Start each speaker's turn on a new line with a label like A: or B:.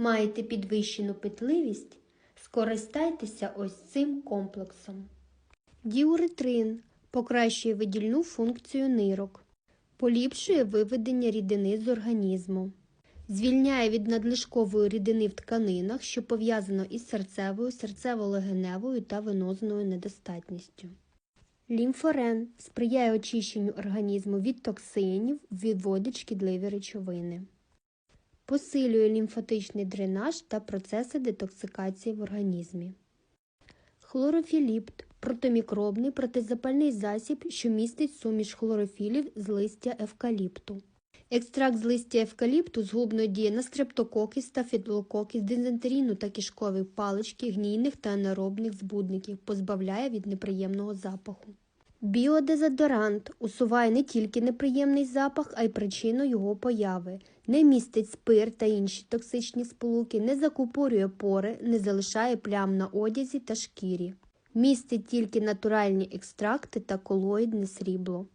A: Маєте підвищену питливість? Скористайтеся ось цим комплексом. Діуретрин покращує видільну функцію нирок, поліпшує виведення рідини з організму, звільняє від надлишкової рідини в тканинах, що пов'язано із серцевою, серцево-легеневою та венозною недостатністю. Лімфорен сприяє очищенню організму від токсинів, відводить шкідливі речовини. Посилює лімфатичний дренаж та процеси детоксикації в організмі. Хлорофіліпт протимікробний протизапальний засіб, що містить суміш хлорофілів з листя евкаліпту. Екстракт з листя евкаліпту згубно діє на стрептококи, стафілококіс, дизентерійну та кишкові палички, гнійних та анаробних збудників, позбавляє від неприємного запаху. Біодезодорант усуває не тільки неприємний запах, а й причину його появи. Не містить спирт та інші токсичні сполуки, не закупорює пори, не залишає плям на одязі та шкірі. Містить тільки натуральні екстракти та колоїдне срібло.